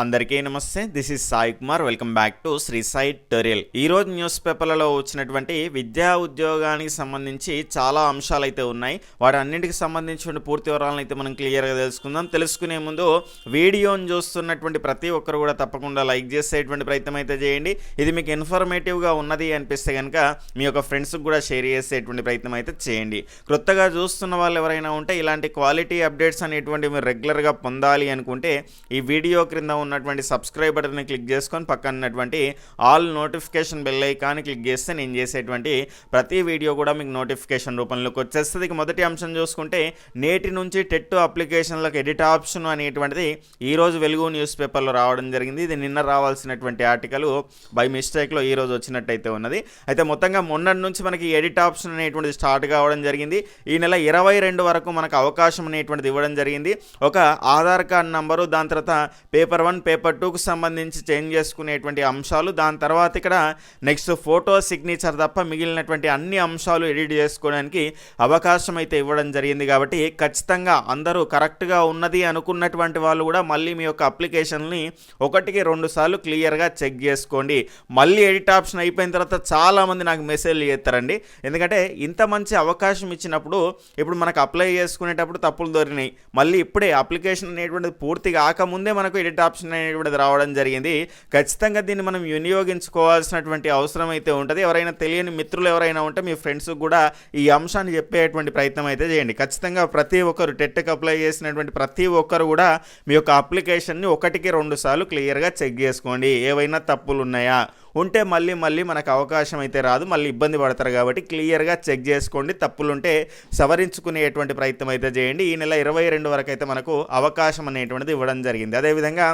అందరికీ నమస్తే this is Sai Kumar. Welcome back to Shri Sai టోరియల్ ఈ రోజు న్యూస్ పేపర్లలో వచ్చినటువంటి విద్యా ఉద్యోగానికి సంబంధించి చాలా అంశాలు అయితే ఉన్నాయి. వాటి అన్నింటికి సంబంధించిన పూర్తి వివరాలను అయితే మనం క్లియర్గా తెలుసుకుందాం. తెలుసుకునే ముందు వీడియోని చూస్తున్నటువంటి ప్రతి ఒక్కరు కూడా తప్పకుండా లైక్ చేసేటువంటి ప్రయత్నం అయితే చేయండి. ఇది మీకు ఇన్ఫర్మేటివ్గా ఉన్నది అనిపిస్తే కనుక మీ యొక్క ఫ్రెండ్స్కి కూడా షేర్ చేసేటువంటి ప్రయత్నం అయితే చేయండి. క్రొత్తగా చూస్తున్న వాళ్ళు ఎవరైనా ఉంటే ఇలాంటి క్వాలిటీ అప్డేట్స్ అనేటువంటి మీరు రెగ్యులర్గా పొందాలి అనుకుంటే ఈ వీడియో క్రింద ఉన్నటువంటి సబ్స్క్రైబ్ బటన్ని క్లిక్ చేసుకొని పక్కన ఉన్నటువంటి ఆల్ నోటిఫికేషన్ బెల్ ఐకాన్ని క్లిక్ చేస్తే నేను చేసేటువంటి ప్రతి వీడియో కూడా మీకు నోటిఫికేషన్ రూపంలోకి వచ్చేస్తుంది. మొదటి అంశం చూసుకుంటే నేటి నుంచి టెట్ అప్లికేషన్లకు ఎడిట్ ఆప్షన్ అనేటువంటిది ఈరోజు వెలుగు న్యూస్ పేపర్లో రావడం జరిగింది. ఇది నిన్న రావాల్సినటువంటి ఆర్టికల్ బై మిస్టేక్లో ఈరోజు వచ్చినట్టయితే ఉన్నది. అయితే మొత్తంగా మొన్నటి నుంచి మనకి ఎడిట్ ఆప్షన్ అనేటువంటిది స్టార్ట్ కావడం జరిగింది. ఈ నెల ఇరవై రెండు వరకు మనకు అవకాశం అనేటువంటిది ఇవ్వడం జరిగింది. ఒక ఆధార్ కార్డ్ నంబరు దాని తర్వాత పేపర్ వన్ పేపర్ టూకు సంబంధించి చేంజ్ చేసుకునేటువంటి అంశాలు. దాని తర్వాత ఇక్కడ నెక్స్ట్ ఫోటో సిగ్నేచర్ తప్ప మిగిలినటువంటి అన్ని అంశాలు ఎడిట్ చేసుకోవడానికి అవకాశం అయితే ఇవ్వడం జరిగింది కాబట్టి ఖచ్చితంగా అందరూ కరెక్ట్గా ఉన్నది అనుకున్నటువంటి వాళ్ళు కూడా మళ్ళీ మీ యొక్క అప్లికేషన్ని ఒకటికి రెండు సార్లు క్లియర్గా చెక్ చేసుకోండి. మళ్ళీ ఎడిట్ ఆప్షన్ అయిపోయిన తర్వాత చాలామంది నాకు మెసేజ్లు చేస్తారండి. ఎందుకంటే ఇంత మంచి అవకాశం ఇచ్చినప్పుడు ఇప్పుడు మనకు అప్లై చేసుకునేటప్పుడు తప్పులు దొరికినాయి. మళ్ళీ ఇప్పుడే అప్లికేషన్ అనేటువంటిది పూర్తి కాకముందే మనకు ఎడిట్ ఆప్షన్ అనేటువంటిది రావడం జరిగింది. ఖచ్చితంగా దీన్ని మనం వినియోగించుకోవాల్సినటువంటి అవసరం అయితే ఉంటుంది. ఎవరైనా తెలియని మిత్రులు ఎవరైనా ఉంటే మీ ఫ్రెండ్స్ కూడా ఈ అంశాన్ని చెప్పేటువంటి ప్రయత్నం అయితే చేయండి. ఖచ్చితంగా ప్రతి ఒక్కరు టెట్కి అప్లై చేసినటువంటి ప్రతి ఒక్కరు కూడా మీ యొక్క అప్లికేషన్ని ఒకటికి రెండు సార్లు క్లియర్గా చెక్ చేసుకోండి. ఏవైనా తప్పులు ఉన్నాయా ఉంటే మళ్ళీ మళ్ళీ మనకు అవకాశం అయితే రాదు మళ్ళీ ఇబ్బంది పడతారు కాబట్టి క్లియర్గా చెక్ చేసుకోండి. తప్పులుంటే సవరించుకునేటువంటి ప్రయత్నం అయితే చేయండి. ఈ నెల ఇరవై రెండు వరకు అయితే మనకు అవకాశం అనేటువంటిది ఇవ్వడం జరిగింది. అదేవిధంగా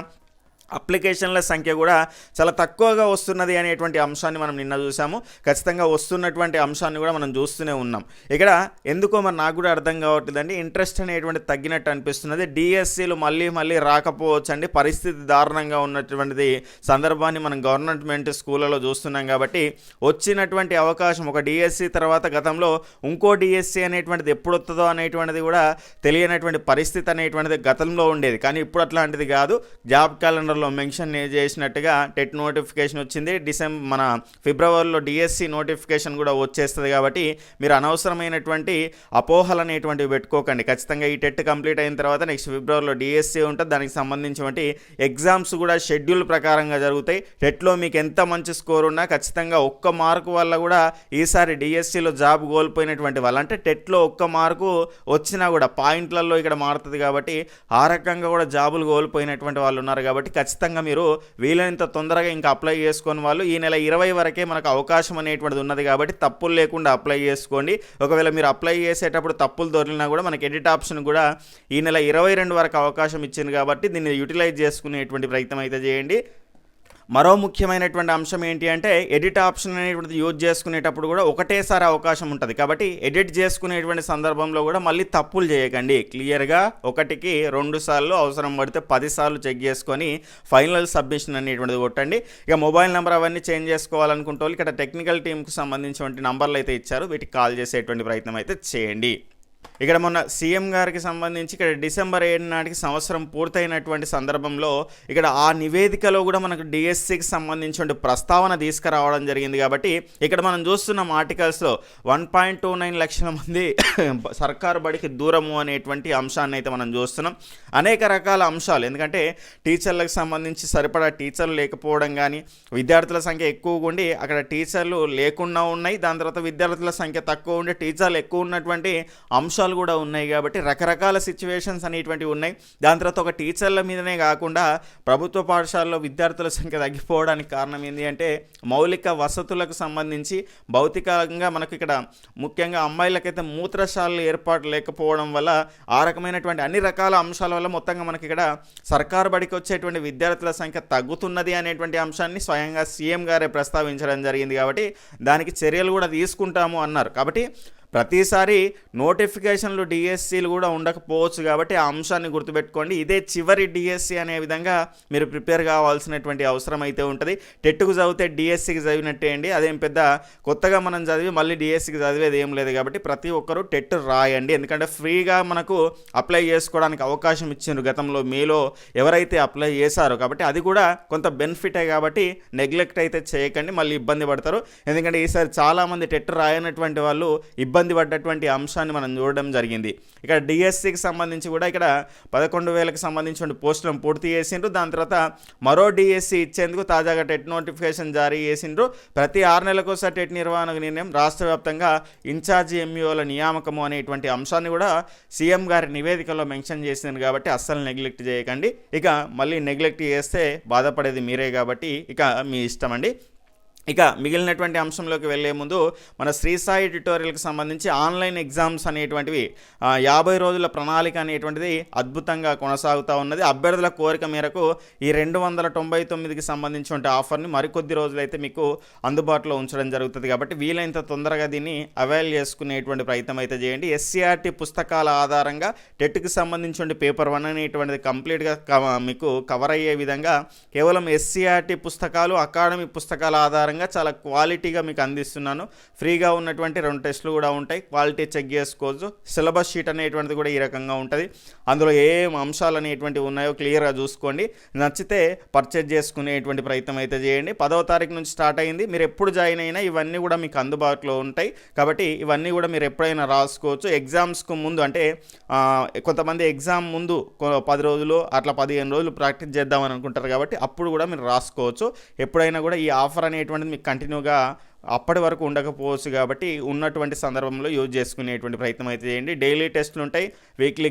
అప్లికేషన్ల సంఖ్య కూడా చాలా తక్కువగా వస్తున్నది అనేటువంటి అంశాన్ని మనం నిన్న చూసాము ఖచ్చితంగా వస్తున్నటువంటి అంశాన్ని కూడా మనం చూస్తూనే ఉన్నాం. ఇక్కడ ఎందుకో మరి నాకు కూడా అర్థం కావట్లేదండి. ఇంట్రెస్ట్ అనేటువంటి తగ్గినట్టు అనిపిస్తున్నది. డిఎస్సీలు మళ్ళీ మళ్ళీ రాకపోవచ్చు అండి పరిస్థితి దారుణంగా ఉన్నటువంటిది సందర్భాన్ని మనం గవర్నమెంట్ స్కూళ్ళలో చూస్తున్నాం కాబట్టి వచ్చినటువంటి అవకాశం ఒక డిఎస్సి తర్వాత గతంలో ఇంకో డిఎస్సి అనేటువంటిది ఎప్పుడు వస్తుందో అనేటువంటిది కూడా తెలియనటువంటి పరిస్థితి అనేటువంటిది గతంలో ఉండేది. కానీ ఇప్పుడు అట్లాంటిది కాదు. జాబ్ క్యాలెండర్ క్యాలెండర్లో మెన్షన్ చేసినట్టుగా టెట్ నోటిఫికేషన్ వచ్చింది. డిసెంబర్ మన ఫిబ్రవరిలో డిఎస్సి నోటిఫికేషన్ కూడా వచ్చేస్తుంది కాబట్టి మీరు అనవసరమైనటువంటి అపోహలు అనేటువంటివి పెట్టుకోకండి. ఖచ్చితంగా ఈ టెట్ కంప్లీట్ అయిన తర్వాత నెక్స్ట్ ఫిబ్రవరిలో డిఎస్సి ఉంటుంది. దానికి సంబంధించినటువంటి ఎగ్జామ్స్ కూడా షెడ్యూల్ ప్రకారంగా జరుగుతాయి. టెట్లో మీకు ఎంత మంచి స్కోర్ ఉన్నా ఖచ్చితంగా ఒక్క మార్కు వల్ల కూడా ఈసారి డిఎస్సిలో జాబ్ కోల్పోయినటువంటి వాళ్ళు అంటే టెట్లో ఒక్క మార్కు వచ్చినా కూడా పాయింట్లలో ఇక్కడ మారుతుంది కాబట్టి ఆ రకంగా కూడా జాబులు కోల్పోయినటువంటి వాళ్ళు ఉన్నారు కాబట్టి ఖచ్చితంగా మీరు వీలైనంత తొందరగా ఇంకా అప్లై చేసుకొని వాళ్ళు ఈ నెల ఇరవై వరకే మనకు అవకాశం అనేటువంటిది ఉన్నది కాబట్టి తప్పులు లేకుండా అప్లై చేసుకోండి. ఒకవేళ మీరు అప్లై చేసేటప్పుడు తప్పులు దొరికినా కూడా మనకి ఎడిట్ ఆప్షన్ కూడా ఈ నెల ఇరవై రెండు వరకు అవకాశం ఇచ్చింది కాబట్టి దీన్ని యూటిలైజ్ చేసుకునేటువంటి ప్రయత్నం అయితే చేయండి. మరో ముఖ్యమైనటువంటి అంశం ఏంటి అంటే ఎడిట్ ఆప్షన్ అనేటువంటిది యూజ్ చేసుకునేటప్పుడు కూడా ఒకటేసారి అవకాశం ఉంటుంది. కాబట్టి ఎడిట్ చేసుకునేటువంటి సందర్భంలో కూడా మళ్ళీ తప్పులు చేయకండి. క్లియర్గా ఒకటికి రెండు సార్లు అవసరం పడితే పదిసార్లు చెక్ చేసుకొని ఫైనల్ సబ్మిషన్ అనేటువంటిది కొట్టండి. ఇక మొబైల్ నెంబర్ అవన్నీ చేంజ్ చేసుకోవాలనుకుంటే వాళ్ళు ఇక్కడ టెక్నికల్ టీంకు సంబంధించినటువంటి నంబర్లు అయితే ఇచ్చారు. వీటికి కాల్ చేసేటువంటి ప్రయత్నం అయితే చేయండి. ఇక్కడ మొన్న సీఎం గారికి సంబంధించి ఇక్కడ డిసెంబర్ ఏడు నాటికి సంవత్సరం పూర్తయినటువంటి సందర్భంలో ఇక్కడ ఆ నివేదికలో కూడా మనకు డిఎస్సికి సంబంధించిన ప్రస్తావన తీసుకురావడం జరిగింది కాబట్టి ఇక్కడ మనం చూస్తున్నాం ఆర్టికల్స్లో వన్ పాయింట్ టూ నైన్ లక్షల మంది సర్కారు బడికి దూరము అనేటువంటి అంశాన్ని అయితే మనం చూస్తున్నాం. అనేక రకాల అంశాలు. ఎందుకంటే టీచర్లకు సంబంధించి సరిపడా టీచర్లు లేకపోవడం కానీ విద్యార్థుల సంఖ్య ఎక్కువగా ఉండి అక్కడ టీచర్లు లేకుండా ఉన్నాయి. దాని తర్వాత విద్యార్థుల సంఖ్య తక్కువ ఉండి టీచర్లు ఎక్కువ ఉన్నటువంటి అంశాలు కూడా ఉన్నాయి కాబట్టి రకరకాల సిచ్యువేషన్స్ అనేటువంటివి ఉన్నాయి. దాని తర్వాత ఒక టీచర్ల మీదనే కాకుండా ప్రభుత్వ పాఠశాలలో విద్యార్థుల సంఖ్య తగ్గిపోవడానికి కారణం ఏంటి అంటే మౌలిక వసతులకు సంబంధించి భౌతికంగా మనకు ఇక్కడ ముఖ్యంగా అమ్మాయిలకైతే మూత్రశాలలు ఏర్పాటు లేకపోవడం వల్ల ఆ రకమైనటువంటి అన్ని రకాల అంశాల వల్ల మొత్తంగా మనకి ఇక్కడ సర్కారు బడికి వచ్చేటువంటి విద్యార్థుల సంఖ్య తగ్గుతున్నది అనేటువంటి అంశాన్ని స్వయంగా సీఎం గారే ప్రస్తావించడం జరిగింది కాబట్టి దానికి చర్యలు కూడా తీసుకుంటాము అన్నారు. కాబట్టి ప్రతిసారి నోటిఫికేషన్లు డిఎస్సీలు కూడా ఉండకపోవచ్చు కాబట్టి ఆ అంశాన్ని గుర్తుపెట్టుకోండి. ఇదే చివరి డిఎస్సీ అనే విధంగా మీరు ప్రిపేర్ కావాల్సినటువంటి అవసరం అయితే ఉంటుంది. టెట్కు చదివితే డిఎస్సీకి చదివినట్టే అండి. అదేం పెద్ద కొత్తగా మనం చదివి మళ్ళీ డిఎస్సీకి చదివేది ఏం లేదు కాబట్టి ప్రతి ఒక్కరూ టెట్ రాయండి. ఎందుకంటే ఫ్రీగా మనకు అప్లై చేసుకోవడానికి అవకాశం ఇచ్చిండ్రు గతంలో మీలో ఎవరైతే అప్లై చేశారో కాబట్టి అది కూడా కొంత బెనిఫిటే కాబట్టి నెగ్లెక్ట్ అయితే చేయకండి మళ్ళీ ఇబ్బంది పడతారు. ఎందుకంటే ఈసారి చాలామంది టెట్ రాయనటువంటి వాళ్ళు ఇబ్బంది పడ్డటువంటి అంశాన్ని మనం చూడడం జరిగింది. ఇక్కడ డిఎస్సికి సంబంధించి కూడా ఇక్కడ పదకొండు వేలకు సంబంధించిన పోస్టులను పూర్తి చేసిండ్రు. దాని తర్వాత మరో డిఎస్సి ఇచ్చేందుకు తాజాగా టెట్ నోటిఫికేషన్ జారీ చేసిండ్రు. ప్రతి ఆరు నెలలకోసారి టెట్ నిర్వహణ నిర్ణయం రాష్ట్ర వ్యాప్తంగా ఇన్ఛార్జి ఎంఈఓల నియామకము అనేటువంటి అంశాన్ని కూడా సీఎం గారి నివేదికలో మెన్షన్ చేసింది కాబట్టి అస్సలు నెగ్లెక్ట్ చేయకండి. ఇక మళ్ళీ నెగ్లెక్ట్ చేస్తే బాధపడేది మీరే కాబట్టి ఇక మీ ఇష్టం అండి. ఇక మిగిలినటువంటి అంశంలోకి వెళ్ళే ముందు మన శ్రీ సాయి ట్యుటోరియల్కి సంబంధించి ఆన్లైన్ ఎగ్జామ్స్ అనేటువంటివి యాభై రోజుల ప్రణాళిక అనేటువంటిది అద్భుతంగా కొనసాగుతూ ఉన్నది. అభ్యర్థుల కోరిక మేరకు ఈ రెండు వందల తొంభై తొమ్మిదికి సంబంధించిన ఆఫర్ని మరికొద్ది రోజులైతే మీకు అందుబాటులో ఉంచడం జరుగుతుంది. కాబట్టి వీలైనంత తొందరగా దీన్ని అవైల్ చేసుకునేటువంటి ప్రయత్నం అయితే చేయండి. ఎస్సీఆర్టీ పుస్తకాల ఆధారంగా టెట్కి సంబంధించిన పేపర్ వన్ అనేటువంటిది కంప్లీట్గా కవ- మీకు కవర్ అయ్యే విధంగా కేవలం ఎస్సీఆర్టీ పుస్తకాలు అకాడమీ పుస్తకాల ఆధారంగా చాలా క్వాలిటీగా మీకు అందిస్తున్నాను. ఫ్రీగా ఉన్నటువంటి రెండు టెస్టులు కూడా ఉంటాయి. క్వాలిటీ చెక్ చేసుకోవచ్చు. సిలబస్ షీట్ అనేటువంటిది కూడా ఈ రకంగా ఉంటుంది. అందులో ఏం అంశాలు అనేటువంటివి ఉన్నాయో క్లియర్గా చూసుకోండి. నచ్చితే పర్చేజ్ చేసుకునేటువంటి ప్రయత్నం అయితే చేయండి. పదవ తారీఖు నుంచి స్టార్ట్ అయింది. మీరు ఎప్పుడు జాయిన్ అయినా ఇవన్నీ కూడా మీకు అందుబాటులో ఉంటాయి. కాబట్టి ఇవన్నీ కూడా మీరు ఎప్పుడైనా రాసుకోవచ్చు. ఎగ్జామ్స్కు ముందు అంటే కొంతమంది ఎగ్జామ్ ముందు పది రోజులు అట్లా పదిహేను రోజులు ప్రాక్టీస్ చేద్దామని అనుకుంటారు కాబట్టి అప్పుడు కూడా మీరు రాసుకోవచ్చు. ఎప్పుడైనా కూడా ఈ ఆఫర్ అనేటువంటి అనేది మీకు కంటిన్యూగా అప్పటి వరకు ఉండకపోవచ్చు కాబట్టి ఉన్నటువంటి సందర్భంలో యూజ్ చేసుకునేటువంటి ప్రయత్నం అయితే చేయండి. డైలీ టెస్టులు ఉంటాయి వీక్లీ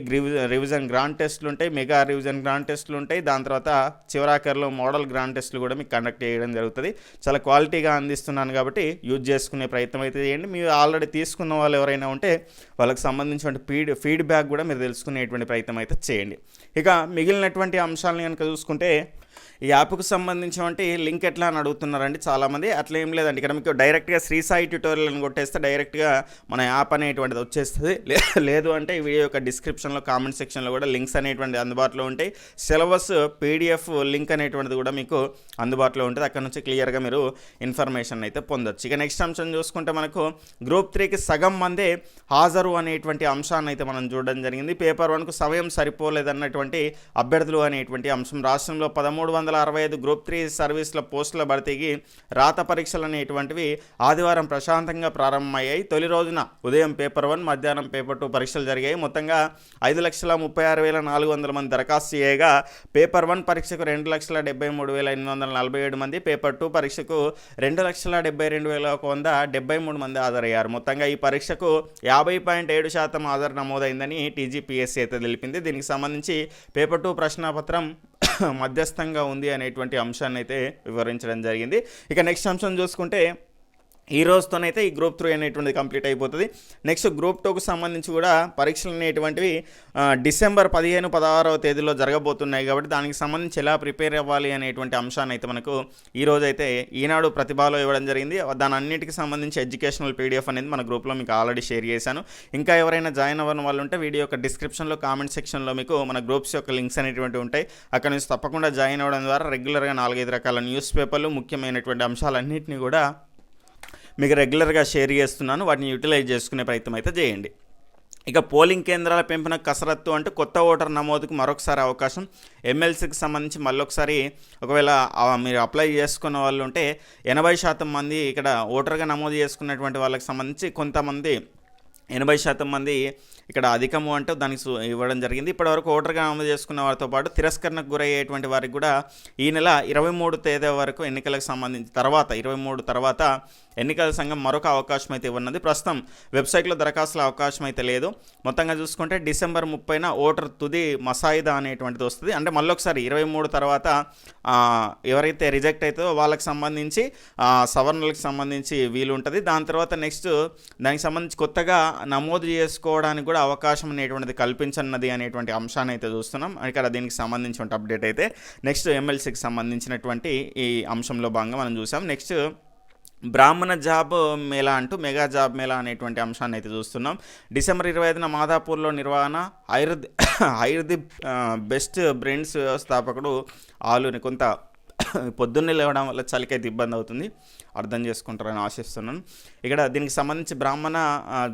రివిజన్ గ్రాండ్ టెస్టులు ఉంటాయి మెగా రివిజన్ గ్రాండ్ టెస్టులు ఉంటాయి. దాని తర్వాత చివరాఖరిలో మోడల్ గ్రాండ్ టెస్టులు కూడా మీకు కండక్ట్ చేయడం జరుగుతుంది. చాలా క్వాలిటీగా అందిస్తున్నాను కాబట్టి యూజ్ చేసుకునే ప్రయత్నం అయితే చేయండి. మీరు ఆల్రెడీ తీసుకున్న వాళ్ళు ఎవరైనా ఉంటే వాళ్ళకి సంబంధించిన ఫీడ్ ఫీడ్బ్యాక్ కూడా మీరు తెలుసుకునేటువంటి ప్రయత్నం అయితే చేయండి. ఇక మిగిలినటువంటి అంశాలను కనుక చూసుకుంటే ఈ యాప్కు సంబంధించినటువంటి లింక్ ఎట్లా అని అడుగుతున్నారండి చాలామంది. అట్లా ఏం లేదండి. ఇక్కడ మీకు డైరెక్ట్గా శ్రీసాయి ట్యూటోరియల్ అని కొట్టేస్తే డైరెక్ట్గా మన యాప్ అనేటువంటిది వచ్చేస్తుంది. లేదు అంటే ఈ వీడియో యొక్క డిస్క్రిప్షన్లో కామెంట్ సెక్షన్లో కూడా లింక్స్ అనేటువంటి అందుబాటులో ఉంటాయి. సిలబస్ పీడిఎఫ్ లింక్ అనేటువంటిది కూడా మీకు అందుబాటులో ఉంటుంది. అక్కడ నుంచి క్లియర్గా మీరు ఇన్ఫర్మేషన్ అయితే పొందొచ్చు. ఇక నెక్స్ట్ అంశం చూసుకుంటే మనకు గ్రూప్ త్రీకి సగం మందే హాజరు అనేటువంటి అంశాన్ని అయితే మనం చూడడం జరిగింది. పేపర్ వన్కు సమయం సరిపోలేదన్నటువంటి అభ్యర్థులు అనేటువంటి అంశం. రాష్ట్రంలో పదమూడు మూడు వందల అరవై ఐదు గ్రూప్ త్రీ సర్వీసుల పోస్టుల భర్తీకి రాత పరీక్షలు అనేటువంటివి ఆదివారం ప్రశాంతంగా ప్రారంభమయ్యాయి. తొలి రోజున ఉదయం పేపర్ వన్ మధ్యాహ్నం పేపర్ టూ పరీక్షలు జరిగాయి. మొత్తంగా ఐదు లక్షల ముప్పై ఆరు వేల నాలుగు వందల మంది దరఖాస్తు చేయగా పేపర్ వన్ పరీక్షకు రెండు లక్షల డెబ్బై మూడు వేల ఎనిమిది వందల నలభై ఏడు మంది పేపర్ టూ పరీక్షకు రెండు లక్షల డెబ్బై రెండు వేల ఒక వంద డెబ్బై మూడు మంది హాజరయ్యారు. మొత్తంగా ఈ పరీక్షకు యాభై పాయింట్ ఏడు శాతం హాజరు నమోదైందని టీజీపీఎస్సీ అయితే తెలిపింది. దీనికి సంబంధించి పేపర్ టూ ప్రశ్నాపత్రం మధ్యస్థంగా ఉంది అనేటువంటి అంశాన్ని అయితే వివరించడం జరిగింది. ఇక నెక్స్ట్ అంశం చూసుకుంటే ఈ రోజుతోనైతే ఈ గ్రూప్ త్రీ అనేటువంటిది కంప్లీట్ అయిపోతుంది. నెక్స్ట్ గ్రూప్ టూకు సంబంధించి కూడా పరీక్షలు అనేటువంటివి డిసెంబర్ పదిహేను పదహారవ తేదీలో జరగబోతున్నాయి కాబట్టి దానికి సంబంధించి ఎలా ప్రిపేర్ అవ్వాలి అనేటువంటి అంశాన్ని అయితే మనకు ఈ అయితే ఈనాడు ప్రతిభలో ఇవ్వడం జరిగింది. దాని అన్నిటికి సంబంధించి ఎడ్యుకేషనల్ పీడిఎఫ్ అనేది మన గ్రూప్లో మీకు ఆల్రెడీ షేర్ చేశాను. ఇంకా ఎవరైనా జాయిన్ అవ్వని వాళ్ళు ఉంటే వీడియో యొక్క డిస్క్రిప్షన్లో కామెంట్ సెక్షన్లో మీకు మన గ్రూప్స్ యొక్క లింక్స్ అనేటువంటివి ఉంటాయి. అక్కడ నుంచి తప్పకుండా జాయిన్ అవ్వడం ద్వారా రెగ్యులర్గా నాలుగైదు రకాల న్యూస్ పేపర్లు ముఖ్యమైనటువంటి అంశాలన్నింటినీ కూడా మీకు రెగ్యులర్గా షేర్ చేస్తున్నాను. వాటిని యూటిలైజ్ చేసుకునే ప్రయత్నం అయితే చేయండి. ఇక పోలింగ్ కేంద్రాల పెంపున కసరత్తు అంటే కొత్త ఓటర్ నమోదుకు మరొకసారి అవకాశం. ఎమ్మెల్సీకి సంబంధించి మళ్ళొకసారి ఒకవేళ మీరు అప్లై చేసుకున్న వాళ్ళు ఉంటే ఎనభై శాతం మంది ఇక్కడ ఓటర్గా నమోదు చేసుకున్నటువంటి వాళ్ళకి సంబంధించి కొంతమంది ఎనభై శాతం మంది ఇక్కడ అధికము అంటూ దానికి సు- ఇవ్వడం జరిగింది. ఇప్పటివరకు ఓటర్గా నమోదు చేసుకున్న వారితో పాటు తిరస్కరణకు గురయ్యేటువంటి వారికి కూడా ఈ నెల ఇరవై మూడు తేదీ వరకు ఎన్నికలకు సంబంధించి తర్వాత ఇరవై మూడు తర్వాత ఎన్నికల సంఘం మరొక అవకాశం అయితే ఉన్నది ప్రస్తుతం వెబ్సైట్లో దరఖాస్తుల అవకాశం అయితే లేదు. మొత్తంగా చూసుకుంటే డిసెంబర్ ముప్పైన ఓటర్ తుది మసాయిదా అనేటువంటిది వస్తుంది. అంటే మళ్ళొకసారి ఇరవై మూడు తర్వాత ఎవరైతే రిజెక్ట్ అవుతుందో వాళ్ళకి సంబంధించి సవరణలకు సంబంధించి వీలు ఉంటుంది దాని తర్వాత నెక్స్ట్ దానికి సంబంధించి కొత్తగా నమోదు చేసుకోవడానికి కూడా అవకాశం అనేటువంటిది కల్పించన్నది అనేటువంటి అంశాన్ని అయితే చూస్తున్నాం. ఇక్కడ దీనికి సంబంధించిన అప్డేట్ అయితే నెక్స్ట్ ఎమ్మెల్సీకి సంబంధించినటువంటి ఈ అంశంలో భాగంగా మనం చూసాం. నెక్స్ట్ బ్రాహ్మణ జాబ్ మేళా అంటూ మెగా జాబ్ మేళా అనేటువంటి అంశాన్ని అయితే చూస్తున్నాం. డిసెంబర్ ఇరవై ఐదున మాదాపూర్లో నిర్వహణ ఐరుద్ ఐరుది బెస్ట్ బ్రెండ్స్ వ్యవస్థాపకుడు ఆలుని కొంత పొద్దున్నే లేవడం వల్ల చలికైతే ఇబ్బంది అవుతుంది. అర్థం చేసుకుంటారని ఆశిస్తున్నాను. ఇక్కడ దీనికి సంబంధించి బ్రాహ్మణ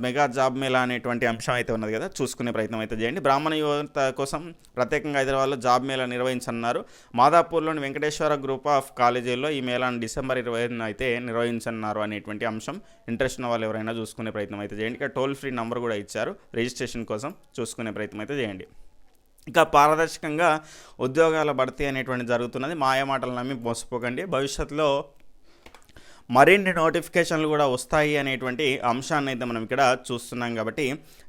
మెగా జాబ్ మేళా అనేటువంటి అంశం అయితే ఉన్నది కదా. చూసుకునే ప్రయత్నం అయితే చేయండి. బ్రాహ్మణ యువత కోసం ప్రత్యేకంగా హైదరాబాద్లో జాబ్ మేళా నిర్వహించనున్నారు. మాదాపూర్లోని వెంకటేశ్వర గ్రూప్ ఆఫ్ కాలేజీల్లో ఈ మేళాను డిసెంబర్ ఇరవై అయితే నిర్వహించనున్నారు అనేటువంటి అంశం ఇంట్రెస్ట్ ఉన్న వాళ్ళు ఎవరైనా చూసుకునే ప్రయత్నం అయితే చేయండి. ఇక్కడ టోల్ ఫ్రీ నంబర్ కూడా ఇచ్చారు. రిజిస్ట్రేషన్ కోసం చూసుకునే ప్రయత్నం అయితే చేయండి. ఇంకా పారదర్శకంగా ఉద్యోగాల భర్తీ అనేటువంటి జరుగుతున్నది. మాయ మాటలు నమ్మి మోసపోకండి. భవిష్యత్తులో మరిన్ని నోటిఫికేషన్లు కూడా వస్తాయి అనేటువంటి అంశాన్ని అయితే మనం ఇక్కడ చూస్తున్నాం కాబట్టి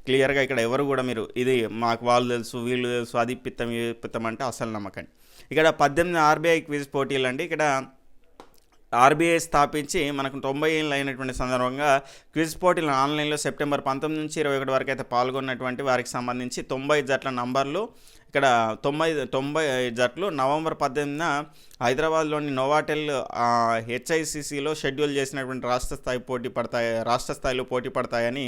క్లియర్గా ఇక్కడ ఎవరు కూడా మీరు ఇది మాకు వాళ్ళు తెలుసు వీళ్ళు తెలుసు అది పిత్తం పిత్తం అంటే అసలు నమ్మకండి ఇక్కడ పద్దెనిమిది ఆర్బీఐ క్విజ్ పోటీలు అండి. ఇక్కడ ఆర్బీఐ స్థాపించి మనకు తొంభై ఏళ్ళు అయినటువంటి సందర్భంగా క్విజ్ పోటీలు ఆన్లైన్లో సెప్టెంబర్ పంతొమ్మిది నుంచి ఇరవై ఒకటి వరకు అయితే పాల్గొన్నటువంటి వారికి సంబంధించి తొంభై జట్ల నంబర్లు ఇక్కడ తొంభై తొంభై జట్లు నవంబర్ పద్దెనిమిదిన హైదరాబాద్లోని నోవాటెల్ హెచ్ఐసిసిలో షెడ్యూల్ చేసినటువంటి రాష్ట్ర స్థాయి పోటీ పడతాయి రాష్ట్ర స్థాయిలో పోటీ పడతాయని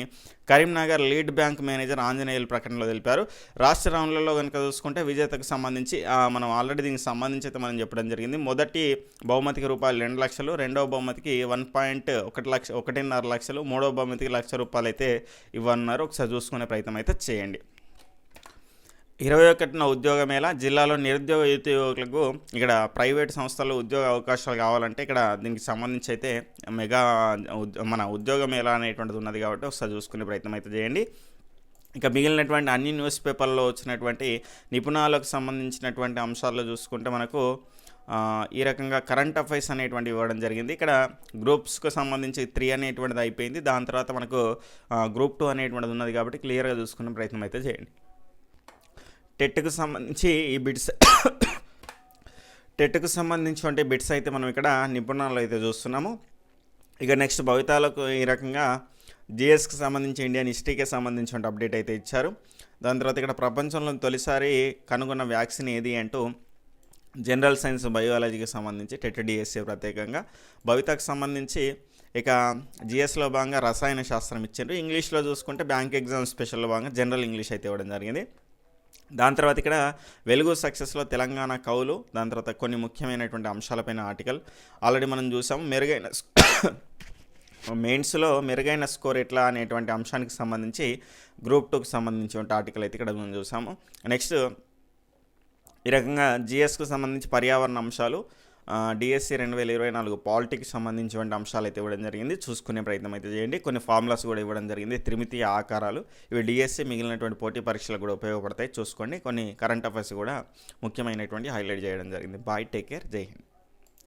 Karimnagar lead bank manager Anjaneyulu ప్రకటనలో తెలిపారు. రాష్ట్ర రౌండ్లలో కనుక చూసుకుంటే విజేతకు సంబంధించి మనం ఆల్రెడీ దీనికి సంబంధించి అయితే మనం చెప్పడం జరిగింది. మొదటి బహుమతికి రూపాయలు రెండు లక్షలు రెండవ బహుమతికి వన్ పాయింట్ ఒకటి లక్ష ఒకటిన్నర లక్షలు మూడవ బహుమతికి లక్ష రూపాయలు అయితే ఇవ్వన్నారు. ఒకసారి చూసుకునే ప్రయత్నం అయితే చేయండి. ఇరవై ఒకటిన ఉద్యోగ మేళ జిల్లాలో నిరుద్యోగ యువత యువకులకు ఇక్కడ ప్రైవేట్ సంస్థల్లో ఉద్యోగ అవకాశాలు కావాలంటే ఇక్కడ దీనికి సంబంధించి అయితే మెగా మన ఉద్యోగమేళ అనేటువంటిది ఉన్నది కాబట్టి ఒకసారి చూసుకునే ప్రయత్నం అయితే చేయండి. ఇక మిగిలినటువంటి అన్ని న్యూస్ పేపర్లో వచ్చినటువంటి నిపుణాలకు సంబంధించినటువంటి అంశాల్లో చూసుకుంటే మనకు ఈ రకంగా కరెంట్ అఫైర్స్ అనేటువంటి ఇవ్వడం జరిగింది. ఇక్కడ గ్రూప్స్కు సంబంధించి త్రీ అనేటువంటిది అయిపోయింది. దాని తర్వాత మనకు గ్రూప్ టూ అనేటువంటిది ఉన్నది కాబట్టి క్లియర్గా చూసుకునే ప్రయత్నం అయితే చేయండి. టెట్కు సంబంధించి ఈ బిట్స్ టెట్కు సంబంధించి బిట్స్ అయితే మనం ఇక్కడ నిపుణులు అయితే చూస్తున్నాము. ఇక నెక్స్ట్ భవితాలకు ఈ రకంగా జిఎస్కి సంబంధించి ఇండియన్ హిస్టరీకి సంబంధించిన అప్డేట్ అయితే ఇచ్చారు. దాని తర్వాత ఇక్కడ ప్రపంచంలో తొలిసారి కనుగొన్న వ్యాక్సిన్ ఏది అంటూ జనరల్ సైన్స్ బయాలజీకి సంబంధించి టెట్ డిఎస్సి ప్రత్యేకంగా. భవితకు సంబంధించి ఇక జిఎస్లో భాగంగా రసాయన శాస్త్రం ఇచ్చారు. ఇంగ్లీష్లో చూసుకుంటే బ్యాంక్ ఎగ్జామ్ స్పెషల్లో భాగంగా జనరల్ ఇంగ్లీష్ అయితే ఇవ్వడం జరిగింది. దాని తర్వాత ఇక్కడ వెలుగు సక్సెస్లో తెలంగాణ కవులు దాని తర్వాత కొన్ని ముఖ్యమైనటువంటి అంశాలపైన ఆర్టికల్. ఆల్రెడీ మనం చూసాము మెరుగైన మెయిన్స్లో మెరుగైన స్కోర్ ఎట్లా అనేటువంటి అంశానికి సంబంధించి గ్రూప్ టూకి సంబంధించిన ఆర్టికల్ అయితే ఇక్కడ మనం చూసాము. నెక్స్ట్ ఈ రకంగా జిఎస్కు సంబంధించి పర్యావరణ అంశాలు డిఎస్సి రెండు వేల ఇరవై నాలుగు పాలిటిక్స్ సంబంధించినటువంటి అంశాలు అయితే ఇవ్వడం జరిగింది. చూసుకునే ప్రయత్నం అయితే చేయండి. కొన్ని ఫార్ములాస్ కూడా ఇవ్వడం జరిగింది. త్రిమితీయ ఆకారాలు ఇవి డిఎస్సి మిగిలినటువంటి పోటీ పరీక్షలకు కూడా ఉపయోగపడతాయి. చూసుకోండి. కొన్ని కరెంట్ అఫైర్స్ కూడా ముఖ్యమైనటువంటి హైలైట్ చేయడం జరిగింది. బాయ్ టేక్ కేర్ జై హింద్